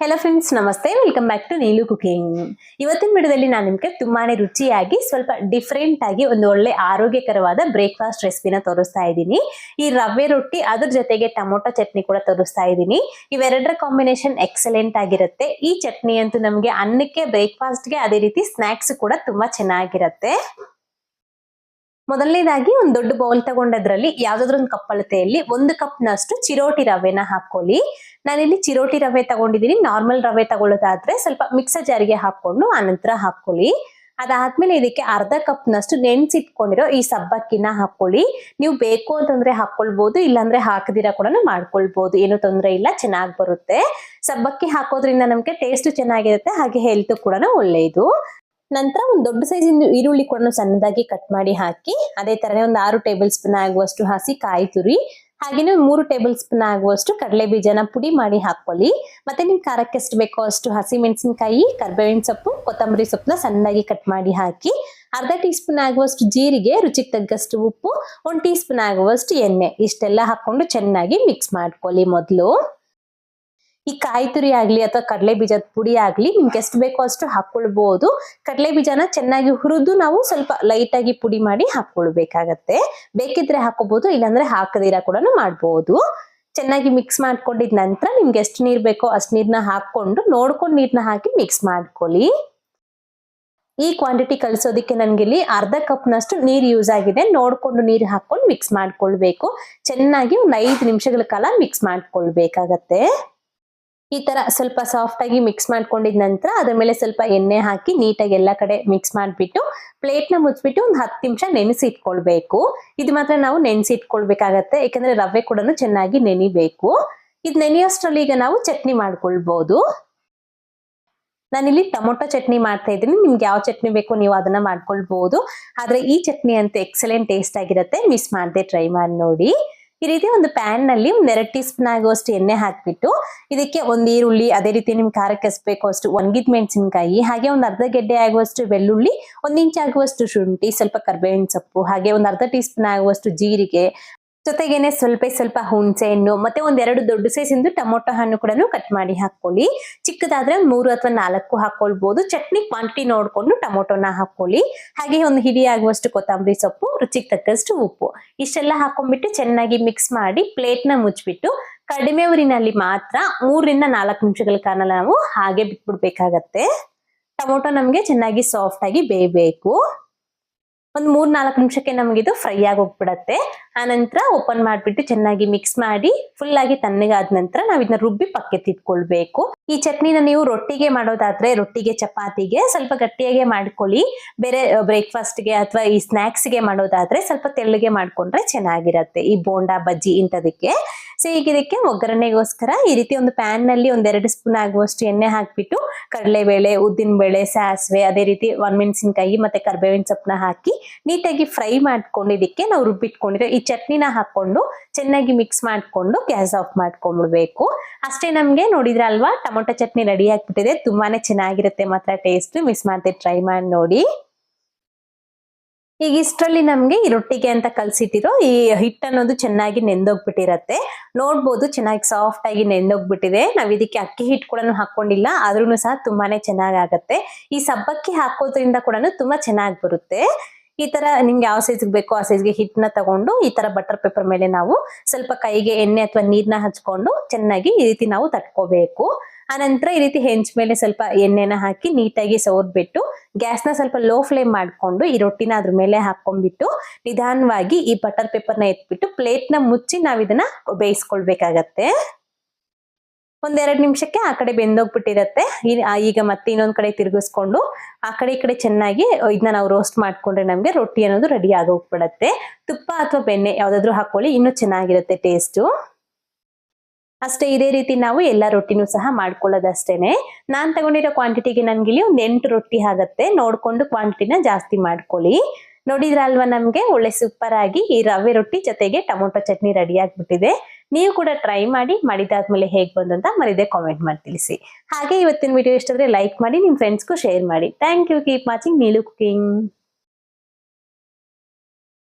Hello friends ನಮಸ್ತೆ. Welcome back to Neelu cooking ಇವತ್ತಿನ ವಿಡಿಯೋದಲ್ಲಿ ನಾನು ನಿಮಗೆ ತುಂಬಾನೇ ರುಚಿಯಾಗಿ, ಸ್ವಲ್ಪ ಡಿಫ್ರೆಂಟ್ ಆಗಿ ಒಂದು ಒಳ್ಳೆ ಆರೋಗ್ಯಕರವಾದ ಬ್ರೇಕ್ಫಾಸ್ಟ್ ರೆಸಿಪಿನ ತೋರಿಸ್ತಾ ಇದ್ದೀನಿ. ಈ ರವೆ ರೊಟ್ಟಿ ಅದ್ರ ಜೊತೆಗೆ ಟೊಮೊಟೊ ಚಟ್ನಿ ಕೂಡ ತೋರಿಸ್ತಾ ಇದ್ದೀನಿ. ಇವೆರಡರ ಕಾಂಬಿನೇಷನ್ ಎಕ್ಸಲೆಂಟ್ ಆಗಿರುತ್ತೆ. ಈ ಚಟ್ನಿ ಅಂತೂ ನಮಗೆ ಅನ್ನಕ್ಕೆ ಬ್ರೇಕ್ಫಾಸ್ಟ್ಗೆ ಅದೇ ರೀತಿ ಸ್ನ್ಯಾಕ್ಸ್ ಕೂಡ ತುಂಬಾ ಚೆನ್ನಾಗಿರುತ್ತೆ. ಮೊದಲನೇದಾಗಿ ಒಂದು ದೊಡ್ಡ ಬೌಲ್ ತಗೊಂಡದ್ರಲ್ಲಿ ಯಾವ್ದಾದ್ರು ಒಂದು ಕಪ್ ಅಳತೆಯಲ್ಲಿ ಒಂದು ಕಪ್ ನಷ್ಟು ಚಿರೋಟಿ ರವೆನ ಹಾಕೊಳ್ಳಿ ನಾನಿಲ್ಲಿ ಚಿರೋಟಿ ರವೆ ತಗೊಂಡಿದ್ದೀನಿ. ನಾರ್ಮಲ್ ರವೆ ತಗೊಳ್ಳೋದಾದ್ರೆ ಸ್ವಲ್ಪ ಮಿಕ್ಸರ್ ಜಾರಿಗೆ ಹಾಕೊಂಡು ಆನಂತರ ಹಾಕೊಳ್ಳಿ ಅದಾದ್ಮೇಲೆ ಇದಕ್ಕೆ ಅರ್ಧ ಕಪ್ ನಷ್ಟು ನೆನ್ಸಿಟ್ಕೊಂಡಿರೋ ಈ ಸಬ್ಬಕ್ಕಿನ ಹಾಕೊಳ್ಳಿ ನೀವು ಬೇಕು ಅಂತಂದ್ರೆ ಹಾಕೊಳ್ಬಹುದು ಇಲ್ಲಾಂದ್ರೆ ಹಾಕದಿರ ಕೂಡ ಮಾಡ್ಕೊಳ್ಬಹುದು ಏನು ತೊಂದರೆ ಇಲ್ಲ, ಚೆನ್ನಾಗಿ ಬರುತ್ತೆ. ಸಬ್ಬಕ್ಕಿ ಹಾಕೋದ್ರಿಂದ ನಮ್ಗೆ ಟೇಸ್ಟ್ ಚೆನ್ನಾಗಿರುತ್ತೆ, ಹಾಗೆ ಹೆಲ್ತ್ ಕೂಡ ಒಳ್ಳೆಯದು ನಂತರ ಒಂದು ದೊಡ್ಡ ಸೈಜ್ ಈರುಳ್ಳಿ ಕೂಡ ಸಣ್ಣದಾಗಿ ಕಟ್ ಮಾಡಿ ಹಾಕಿ, ಅದೇ ತರನೇ ಒಂದು ಆರು ಟೇಬಲ್ ಸ್ಪೂನ್ ಆಗುವಷ್ಟು ಹಸಿ ಕಾಯಿ ತುರಿ, ಹಾಗೇನೆ ಮೂರು ಟೇಬಲ್ ಸ್ಪೂನ್ ಆಗುವಷ್ಟು ಕಡಲೆ ಬೀಜನ ಪುಡಿ ಮಾಡಿ ಹಾಕೊಳ್ಳಿ ಮತ್ತೆ ನಿಮ್ ಖಾರಕ್ಕೆ ಎಷ್ಟು ಬೇಕೋ ಅಷ್ಟು ಹಸಿ ಮೆಣಸಿನಕಾಯಿ, ಕರ್ಬೇವಿನ ಸೊಪ್ಪು, ಕೊತ್ತಂಬರಿ ಸೊಪ್ಪನ್ನ ಸಣ್ಣದಾಗಿ ಕಟ್ ಮಾಡಿ ಹಾಕಿ, ಅರ್ಧ ಟೀ ಸ್ಪೂನ್ ಆಗುವಷ್ಟು ಜೀರಿಗೆ, ರುಚಿಗೆ ತಗ್ಗಷ್ಟು ಉಪ್ಪು, ಒಂದು ಟೀ ಸ್ಪೂನ್ ಆಗುವಷ್ಟು ಎಣ್ಣೆ, ಇಷ್ಟೆಲ್ಲ ಹಾಕೊಂಡು ಚೆನ್ನಾಗಿ ಮಿಕ್ಸ್ ಮಾಡ್ಕೊಳ್ಳಿ ಮೊದಲು. ಈ ಕಾಯಿ ತುರಿ ಆಗ್ಲಿ ಅಥವಾ ಕಡಲೆ ಬೀಜದ ಪುಡಿ ಆಗ್ಲಿ ನಿಮ್ಗೆ ಎಷ್ಟು ಬೇಕೋ ಅಷ್ಟು ಹಾಕೊಳ್ಬಹುದು ಕಡಲೆ ಬೀಜನ ಚೆನ್ನಾಗಿ ಹುರಿದು ನಾವು ಸ್ವಲ್ಪ ಲೈಟ್ ಆಗಿ ಪುಡಿ ಮಾಡಿ ಹಾಕೊಳ್ಬೇಕಾಗತ್ತೆ. ಬೇಕಿದ್ರೆ ಹಾಕೋಬಹುದು ಇಲ್ಲಾಂದ್ರೆ ಹಾಕದಿರ ಕೂಡ ಮಾಡ್ಬೋದು. ಚೆನ್ನಾಗಿ ಮಿಕ್ಸ್ ಮಾಡ್ಕೊಂಡಿದ ನಂತರ ನಿಮ್ಗೆ ಎಷ್ಟು ನೀರ್ ಬೇಕೋ ಅಷ್ಟು ನೀರ್ನ ಹಾಕೊಂಡು ನೋಡ್ಕೊಂಡು ನೀರ್ನ ಹಾಕಿ ಮಿಕ್ಸ್ ಮಾಡ್ಕೊಳ್ಳಿ. ಈ ಕ್ವಾಂಟಿಟಿ ಕಲಿಸೋದಕ್ಕೆ ಇಲ್ಲಿ ಅರ್ಧ ಕಪ್ನಷ್ಟು ನೀರು ಯೂಸ್ ಆಗಿದೆ. ನೋಡ್ಕೊಂಡು ನೀರು ಹಾಕೊಂಡು ಮಿಕ್ಸ್ ಮಾಡ್ಕೊಳ್ಬೇಕು. ಚೆನ್ನಾಗಿ ಒಂದು ಐದು ನಿಮಿಷಗಳ ಕಾಲ ಮಿಕ್ಸ್ ಮಾಡ್ಕೊಳ್ಬೇಕಾಗತ್ತೆ. ಈ ತರ ಸ್ವಲ್ಪ ಸಾಫ್ಟ್ ಆಗಿ ಮಿಕ್ಸ್ ಮಾಡ್ಕೊಂಡಿದ ನಂತರ ಅದ್ರ ಮೇಲೆ ಸ್ವಲ್ಪ ಎಣ್ಣೆ ಹಾಕಿ ನೀಟಾಗಿ ಎಲ್ಲ ಕಡೆ ಮಿಕ್ಸ್ ಮಾಡಿಬಿಟ್ಟು ಪ್ಲೇಟ್ನ ಮುಚ್ಚಿಬಿಟ್ಟು ಒಂದು ಹತ್ತು ನಿಮಿಷ ನೆನೆಸಿ ಇಟ್ಕೊಳ್ಬೇಕು ಇದು ಮಾತ್ರ ನಾವು ನೆನೆಸಿ ಇಟ್ಕೊಳ್ಬೇಕಾಗತ್ತೆ ಯಾಕಂದ್ರೆ ರವೆ ಕೂಡ ಚೆನ್ನಾಗಿ ನೆನಿಬೇಕು. ಇದು ನೆನೆಯೋಷ್ಟ್ರಲ್ಲಿ ಈಗ ನಾವು ಚಟ್ನಿ ಮಾಡ್ಕೊಳ್ಬಹುದು ನಾನಿಲ್ಲಿ ಟೊಮೊಟೊ ಚಟ್ನಿ ಮಾಡ್ತಾ ಇದ್ದೀನಿ, ನಿಮ್ಗೆ ಯಾವ ಚಟ್ನಿ ಬೇಕು ನೀವು ಅದನ್ನ ಮಾಡ್ಕೊಳ್ಬಹುದು ಆದ್ರೆ ಈ ಚಟ್ನಿ ಅಂತ ಎಕ್ಸಲೆಂಟ್ ಟೇಸ್ಟ್ ಆಗಿರುತ್ತೆ ಮಿಸ್ ಮಾಡದೆ ಟ್ರೈ ಮಾಡಿ ನೋಡಿ. ಈ ರೀತಿ ಒಂದು ಪ್ಯಾನ್ನಲ್ಲಿ ಒಂದ್ ಎರಡ್ ಟೀ ಸ್ಪೂನ್ ಆಗುವಷ್ಟು ಎಣ್ಣೆ ಹಾಕ್ಬಿಟ್ಟು ಇದಕ್ಕೆ ಒಂದ್ ಈರುಳ್ಳಿ, ಅದೇ ರೀತಿ ನಿಮ್ ಖಾರ ಎಷ್ಟು ಅಷ್ಟು ಒಣಗಿದ ಮೆಣಸಿನಕಾಯಿ, ಹಾಗೆ ಒಂದ್ ಅರ್ಧ ಗೆಡ್ಡೆ ಆಗುವಷ್ಟು ಬೆಳ್ಳುಳ್ಳಿ, ಒಂದ್ ಇಂಚ್ ಆಗುವಷ್ಟು ಶುಂಠಿ, ಸ್ವಲ್ಪ ಕರ್ಬೇವಿನ ಸೊಪ್ಪು, ಹಾಗೆ ಒಂದ್ ಅರ್ಧ ಟೀ ಸ್ಪೂನ್ ಆಗುವಷ್ಟು ಜೀರಿಗೆ ಜೊತೆಗೇನೆ ಸ್ವಲ್ಪ ಸ್ವಲ್ಪ ಹುಣಸೆ ಹಣ್ಣು, ಮತ್ತೆ ಒಂದೆರಡು ದೊಡ್ಡ ಸೈಜಿಂದು ಟೊಮೊಟೊ ಹಣ್ಣು ಕೂಡ ಕಟ್ ಮಾಡಿ ಹಾಕೊಳ್ಳಿ. ಚಿಕ್ಕದಾದ್ರೆ ಮೂರು ಅಥವಾ ನಾಲ್ಕು ಹಾಕೊಳ್ಬಹುದು ಚಟ್ನಿ ಕ್ವಾಂಟಿಟಿ ನೋಡ್ಕೊಂಡು ಟೊಮೊಟೊನ ಹಾಕೊಳ್ಳಿ. ಹಾಗೆ ಒಂದು ಹಿಡಿ ಆಗುವಷ್ಟು ಕೊತ್ತಂಬರಿ ಸೊಪ್ಪು, ರುಚಿಗೆ ತಕ್ಕಷ್ಟು ಉಪ್ಪು. ಇಷ್ಟೆಲ್ಲ ಹಾಕೊಂಡ್ಬಿಟ್ಟು ಚೆನ್ನಾಗಿ ಮಿಕ್ಸ್ ಮಾಡಿ ಪ್ಲೇಟ್ನ ಮುಚ್ಚಿಬಿಟ್ಟು ಕಡಿಮೆ ಊರಿನಲ್ಲಿ ಮಾತ್ರ ಮೂರರಿಂದ ನಾಲ್ಕು ನಿಮಿಷಗಳ ಕಾಲ ನಾವು ಹಾಗೆ ಬಿಟ್ಬಿಡ್ಬೇಕಾಗತ್ತೆ. ಟೊಮೊಟೊ ನಮ್ಗೆ ಚೆನ್ನಾಗಿ ಸಾಫ್ಟ್ ಆಗಿ ಬೇಯಬೇಕು. ಒಂದ್ ಮೂರ್ ನಾಲ್ಕು ನಿಮಿಷಕ್ಕೆ ನಮಗಿದು ಫ್ರೈ ಆಗಿ ಹೋಗ್ಬಿಡತ್ತೆ ಆನಂತರ ಓಪನ್ ಮಾಡ್ಬಿಟ್ಟು ಚೆನ್ನಾಗಿ ಮಿಕ್ಸ್ ಮಾಡಿ ಫುಲ್ ಆಗಿ ತಣ್ಣಗಾದ ನಂತರ ನಾವ್ ಇದನ್ನ ರುಬ್ಬಿ ಪಕ್ಕೆ ತಿಟ್ಕೊಳ್ಬೇಕು ಈ ಚಟ್ನಿನ ನೀವು ರೊಟ್ಟಿಗೆ ಮಾಡೋದಾದ್ರೆ ರೊಟ್ಟಿಗೆ, ಚಪಾತಿಗೆ ಸ್ವಲ್ಪ ಗಟ್ಟಿಯಾಗೆ ಮಾಡ್ಕೊಳ್ಳಿ. ಬೇರೆ ಬ್ರೇಕ್ಫಾಸ್ಟ್ಗೆ ಅಥವಾ ಈ ಸ್ನ್ಯಾಕ್ಸ್ಗೆ ಮಾಡೋದಾದ್ರೆ ಸ್ವಲ್ಪ ತೆಳ್ಳಗೆ ಮಾಡ್ಕೊಂಡ್ರೆ ಚೆನ್ನಾಗಿರತ್ತೆ. ಈ ಬೋಂಡಾ, ಬಜ್ಜಿ ಇಂಥದಕ್ಕೆ. ಸೊ ಈಗ ಇದಕ್ಕೆ ಒಗ್ಗರಣೆಗೋಸ್ಕರ ಈ ರೀತಿ ಒಂದು ಪ್ಯಾನ್ನಲ್ಲಿ ಒಂದೆರಡು ಸ್ಪೂನ್ ಆಗುವಷ್ಟು ಎಣ್ಣೆ ಹಾಕ್ಬಿಟ್ಟು ಕಡಲೆಬೇಳೆ ಉದ್ದಿನ ಬೇಳೆ, ಸಾಸಿವೆ, ಅದೇ ರೀತಿ ಒಣಮೆಣಸಿನ್ಕಾಯಿ ಮತ್ತೆ ಕರ್ಬೇವಿನ ಸೊಪ್ಪನ್ನ ಹಾಕಿ ನೀಟಾಗಿ ಫ್ರೈ ಮಾಡ್ಕೊಂಡು ಇದಕ್ಕೆ ನಾವು ರುಬ್ಬಿಟ್ಕೊಂಡಿರೋ ಈ ಚಟ್ನಿನ ಹಾಕೊಂಡು ಚೆನ್ನಾಗಿ ಮಿಕ್ಸ್ ಮಾಡ್ಕೊಂಡು ಗ್ಯಾಸ್ ಆಫ್ ಮಾಡ್ಕೊಂಡ್ಬಿಡ್ಬೇಕು ಅಷ್ಟೇ ನಮ್ಗೆ ನೋಡಿದ್ರಲ್ವಾ ಟೊಮೊಟೊ ಚಟ್ನಿ ರೆಡಿ ಆಗ್ಬಿಟ್ಟಿದೆ. ತುಂಬಾನೇ ಚೆನ್ನಾಗಿರುತ್ತೆ ಮಾತ್ರ ಟೇಸ್ಟ್ ಮಿಸ್ ಮಾಡದೆ ಟ್ರೈ ಮಾಡಿ ನೋಡಿ. ಈಗ ಇಷ್ಟರಲ್ಲಿ ನಮ್ಗೆ ಈ ರೊಟ್ಟಿಗೆ ಅಂತ ಕಲ್ಸಿಟ್ಟಿರೋ ಈ ಹಿಟ್ಟು ಅನ್ನೋದು ಚೆನ್ನಾಗಿ ನೆಂದೋಗ್ಬಿಟ್ಟಿರತ್ತೆ. ನೋಡ್ಬೋದು ಚೆನ್ನಾಗಿ ಸಾಫ್ಟ್ ಆಗಿ ನೆಂದೋಗ್ಬಿಟ್ಟಿದೆ. ನಾವ್ ಇದಕ್ಕೆ ಅಕ್ಕಿ ಹಿಟ್ಟು ಕೂಡ ಹಾಕೊಂಡಿಲ್ಲ. ಆದ್ರೂ ಸಹ ತುಂಬಾನೇ ಚೆನ್ನಾಗ್ ಆಗತ್ತೆ ಈ ಸಬ್ಬಕ್ಕಿ ಹಾಕೋದ್ರಿಂದ ಕೂಡ ತುಂಬಾ ಚೆನ್ನಾಗಿ ಬರುತ್ತೆ. ಈ ತರ ನಿಮ್ಗೆ ಯಾವ ಸೈಜ್ಗೆ ಬೇಕೋ ಆ ಸೈಜ್ಗೆ ನ ತಗೊಂಡು ಈ ತರ ಬಟರ್ ಪೇಪರ್ ಮೇಲೆ ನಾವು ಸ್ವಲ್ಪ ಕೈಗೆ ಎಣ್ಣೆ ಅಥವಾ ನೀರ್ನ ಹಚ್ಕೊಂಡು ಚೆನ್ನಾಗಿ ಈ ರೀತಿ ನಾವು ತಟ್ಕೋಬೇಕು. ಆನಂತರ ಈ ರೀತಿ ಹೆಂಚ್ ಮೇಲೆ ಸ್ವಲ್ಪ ಎಣ್ಣೆನ ಹಾಕಿ ನೀಟಾಗಿ ಸವರ್ಬಿಟ್ಟು ಗ್ಯಾಸ್ನ ಸ್ವಲ್ಪ ಲೋ ಫ್ಲೇಮ್ ಮಾಡಿಕೊಂಡು ಈ ರೊಟ್ಟಿನ ಅದ್ರ ಮೇಲೆ ಹಾಕೊಂಡ್ಬಿಟ್ಟು ನಿಧಾನವಾಗಿ ಈ ಬಟರ್ ಪೇಪರ್ನ ಎತ್ಬಿಟ್ಟು ಪ್ಲೇಟ್ನ ಮುಚ್ಚಿ ನಾವು ಇದನ್ನ ಬೇಯಿಸ್ಕೊಳ್ಬೇಕಾಗತ್ತೆ. ಒಂದೆರಡು ನಿಮಿಷಕ್ಕೆ ಆ ಕಡೆ ಬೆಂದೋಗ್ಬಿಟ್ಟಿರತ್ತೆ. ಈಗ ಮತ್ತೆ ಇನ್ನೊಂದು ಕಡೆ ತಿರುಗಿಸ್ಕೊಂಡು ಆ ಕಡೆ ಈ ಕಡೆ ಚೆನ್ನಾಗಿ ಇದನ್ನ ನಾವು ರೋಸ್ಟ್ ಮಾಡ್ಕೊಂಡ್ರೆ ನಮಗೆ ರೊಟ್ಟಿ ಅನ್ನೋದು ರೆಡಿ ಆಗೋಗ್ಬಿಡತ್ತೆ. ತುಪ್ಪ ಅಥವಾ ಬೆಣ್ಣೆ ಯಾವುದಾದ್ರೂ ಹಾಕೊಳ್ಳಿ ಇನ್ನೂ ಚೆನ್ನಾಗಿರುತ್ತೆ ಟೇಸ್ಟು. ಅಷ್ಟೇ ಇದೇ ರೀತಿ ನಾವು ಎಲ್ಲ ರೊಟ್ಟಿನೂ ಸಹ ಮಾಡ್ಕೊಳ್ಳೋದಷ್ಟೇನೆ. ನಾನ್ ತಗೊಂಡಿರೋ ಕ್ವಾಂಟಿಟಿಗೆ ನನ್ಗಿಲ್ಲಿ ಒಂದು ಎಂಟು ರೊಟ್ಟಿ ಆಗತ್ತೆ. ನೋಡ್ಕೊಂಡು ಕ್ವಾಂಟಿಟಿನ ಜಾಸ್ತಿ ಮಾಡ್ಕೊಳ್ಳಿ. ನೋಡಿದ್ರಲ್ವಾ ನಮ್ಗೆ? ಒಳ್ಳೆ ಸೂಪರ್ ಆಗಿ ಈ ರವೆ ರೊಟ್ಟಿ ಜೊತೆಗೆ ಟೊಮೊಟೊ ಚಟ್ನಿ ರೆಡಿ ಆಗ್ಬಿಟ್ಟಿದೆ. ನೀವು ಕೂಡ ಟ್ರೈ ಮಾಡಿ, ಮಾಡಿದಾದ್ಮೇಲೆ ಹೇಗ್ ಬಂದು ಅಂತ ಮರಿದೆ ಕಾಮೆಂಟ್ ಮಾಡಿ ತಿಳಿಸಿ. ಹಾಗೆ ಇವತ್ತಿನ ವಿಡಿಯೋ ಇಷ್ಟಾದ್ರೆ ಲೈಕ್ ಮಾಡಿ, ನಿಮ್ ಫ್ರೆಂಡ್ಸ್ಗೂ ಶೇರ್ ಮಾಡಿ. Thank you keep watching Neelu cooking